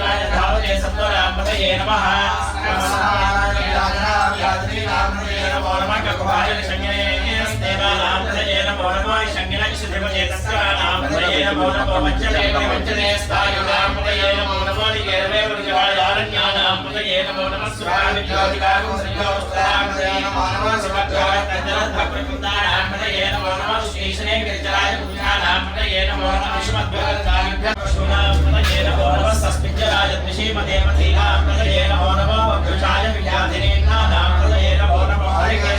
శ్రీకాయ ధావతే సత్వరాంబతయే నమః. ేన మౌనపో మజ్జలే మజ్జలే స్థాయురాంబతయే మౌనమో నిగర్వే ఉరిజవాళ नमो नमो वञ्चने वञ्चने स्थायुरामदये नमो नमो निगेरवे वृजवायारण्यानामदये नमो नमः सुराविद्योतिकागुं श्रीयोस्तामदये नमो नमः शिवद्वाय तञ्जलधप्रकृतानामदये नमो नमः श्रीशने गिरिजराय पुण्यानामदये नमो नमः विष्मद्वारदामिभ्यः नमो नमः सस्मिज्जराय द्विषीमदेवतीनामदये नमो नमः वकृषाय विद्याधिनेन्द्रानामदये नमो नमः हरिकेशायोपवीते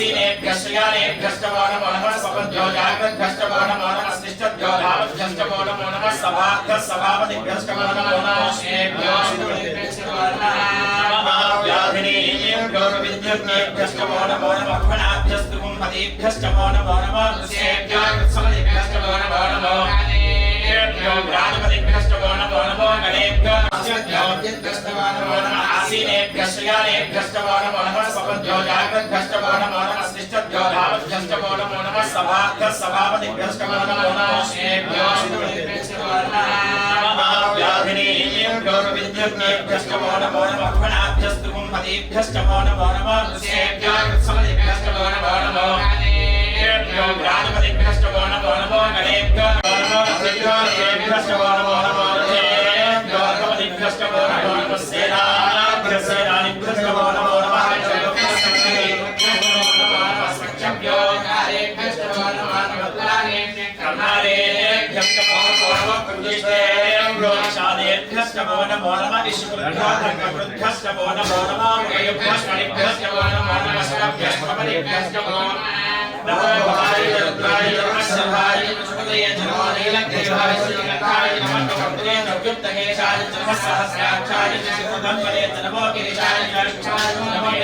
శ్రేభ్యో నమో నమ భ్యస్తు కుంభదేభ్యశ్చ నమో నమ ఋషేభ్యో गणेभ्यो अस्यभ्योऽभ्यभ्यश्च वो नमो नमः आसीनेभ्यः शयानेभ्यश्च वो नमो नमः स्वपद्यो जाग्रद्भ्यश्च वो नमो नमः स्निष्ठद्यो धावद्भ्यश्च वो नमो नमः सभाभ्यः सभापतिभ्यश्च वो नमो नमः श्रेभ्यो शिवभ्यश्च वो नमः व्याधिनीभ्यो विद्युज्ञेभ्यश्च वो नमो नमः गुणाभ्यस्तु कुम्भतीभ्यश्च वो नमो नमः ऋषेभ्यो कृत्समतिभ्यश्च वो नमो नमो गणेभ्यो व्राजपतिभ्यश्च वो नमो नमो गणेभ्यो नमो नमः वो नमो शादेभ्यश्च वो नमो नमः विष्णुभ्यश्च वो नमो नमः मृगयुभ्यश्च मणिभ्यश्च वो नमो नमः शरभ्यश्च कमलिभ्यश्च वो नमो भवाय रुद्राय नमः सर्वाय विष्णुपतये नमो नीलग्रीवाय श्रीगन्धाय नमः कपटे नव्युक्तकेशाय नमः सहस्राक्षाय चित्रदम्बरे नमो गिरिशाय नमः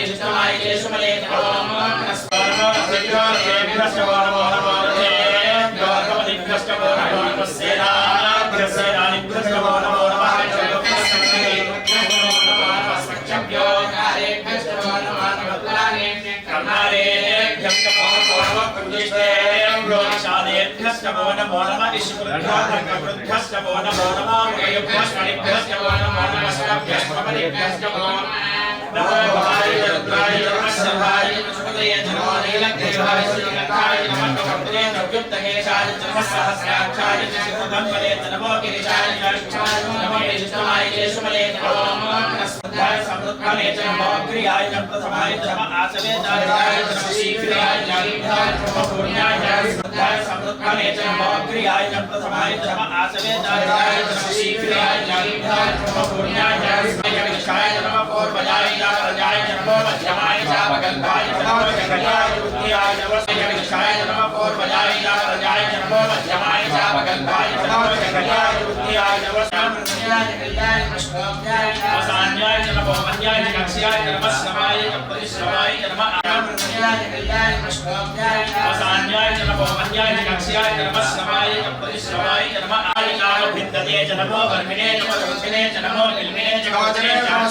शादेभ्यश्च वो नमो नमः विष्णुभ्यश्च वो नमो नमः मृगयुभ्यश्च मणिभ्यश्च वो नमो नमः शरभ्यश्च कमलिभ्यश्च वो नमो भवाय रुद्राय नमः सर्वाय विष्णुपतये नमो नीलग्रीवाय श्रीगन्धाय नमः कपटे नव्युक्तकेशाय नमः सहस्राक्षाय चित्रदम्बरे नमो गिरिशाय नमो विष्णुवाय केशवले नमो समृद्धाय समृद्धमे च मम क्रियाय च प्रथमाय च आसवे च राय च शीघ्राय च लीढाय च पुण्याय च समृद्धाय समृद्धमे च मम क्रियाय च प्रथमाय च आसवे च राय च शीघ्राय च लीढाय च पुण्याय च समृद्धाय च मध्यमाय च भगन्ताय च नमो जगताय बुद्धियाय च वस्य विशाय च नमः पूर्वजाय च प्रजाय च नमो मध्यमाय च भगन्ताय च नमो जगताय बुद्धियाय च वस्य कल्याय नमस्काराय वसान्याय च नमो मन्याय च कक्ष्याय च नमः श्रवाय च परिश्रवाय च नमः कल्याय कल्याय नमस्काराय वसान्याय च नमो मन्याय च कक्ष्याय च नमः श्रवाय च परिश्रवाय च नमः आलिकाय भिन्दते च नमो वर्मिणे च वरुचिने च नमो निल्मिने च कवचने च नमो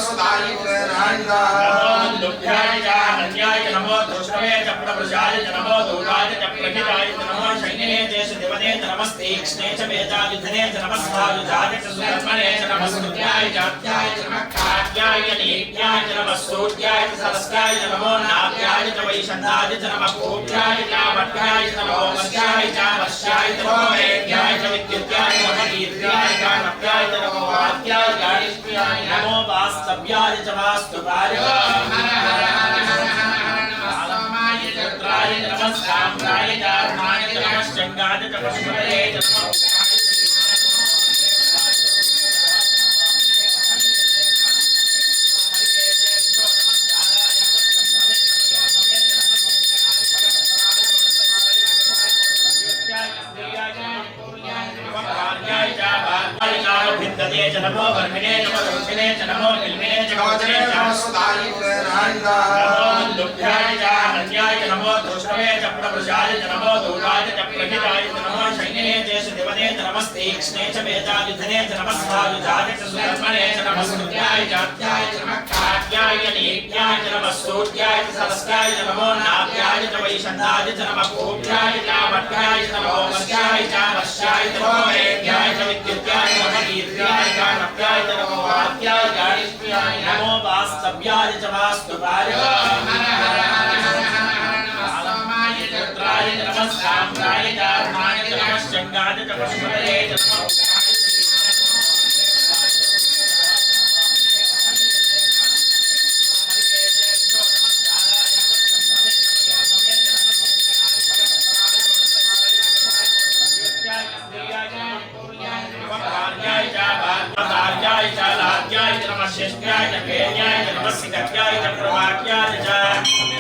दुभ्याय च हन्याय च नमो दुष्टवे च प्रवृषाय च नमो दूताय च प्रहिताय च नमो शैनिने च सुदिवने च नमस्तीक्ष्णे च वेदायुधने च नमस्तायुधाय च सुकर्मणे च नमस्तुत्याय च अत्याय च नमः खाद्याय च नीत्याय च नमः सूर्याय च सरस्याय च नमो नाभ्याय च वैशन्धाय च नमः पूज्याय च भट्टाय च नमो मस्याय च वश्याय च नमो वेद्याय च विद्युत्याय च नमः कीर्त्याय च नव्याय च नमो वाक्याय च निष्क्रियाय नमो वास्तव्याय च वास्तुपाय च रुद्राय च नमः साम्राय च अर्धाय च नमः शङ्गाय च पशुपतये च च नमो वर्मिणे च वरुषिणे च नमो निल्मिने च कवचने च नमो दुःखाय च हन्याय च नमो दुष्टवे च प्रवृषाय च नमो दूराय च प्रहिताय च नमो शैने च सुदेवने च नमस्तीक्ष्णे च वेदायुधने च नमस्तायुधाय च सुधर्मणे च नमस्कृत्याय च अत्याय च नमः कात्याय नीत्याय च नमः सूर्याय च सरस्याय च नमो नाभ्याय च च नमः पूज्याय च भट्टाय च नमो वश्याय च वश्याय च नमो वेद्याय च विद्युत्याय नमः कीर्त्याय च नव्याय च नमो वाक्याय च निष्क्रियाय नमो वास्तव्याय च वास्तुपाय हर हर हर हर हर सोमाय च रुद्राय च नमः साम्राय च अर्धाय च नमः शङ्गाय च पशुपतये च नमः शिष्टाय च पेयाय च नमः सिकत्याय च प्रवाक्याय च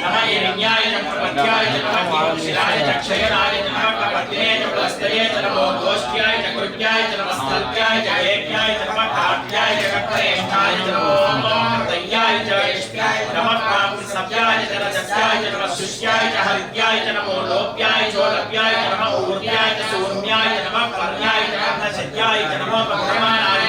नमः यज्ञाय च प्रपत्याय च नमः शिलाय च क्षयराय च नमः कपत्ये च प्रस्तये च नमो गोष्ठ्याय च कृत्याय च नमः स्तत्याय च वेद्याय च नमः काट्याय च कट्टयेष्ठाय च नमो तय्याय च इष्टाय च नमः कांसव्याय च रजस्याय च नमः शुष्याय च हरिद्याय च नमो लोप्याय च लप्याय च नमः ऊर्ध्याय च सूर्म्याय च नमः पर्याय च कर्णशद्याय च नमो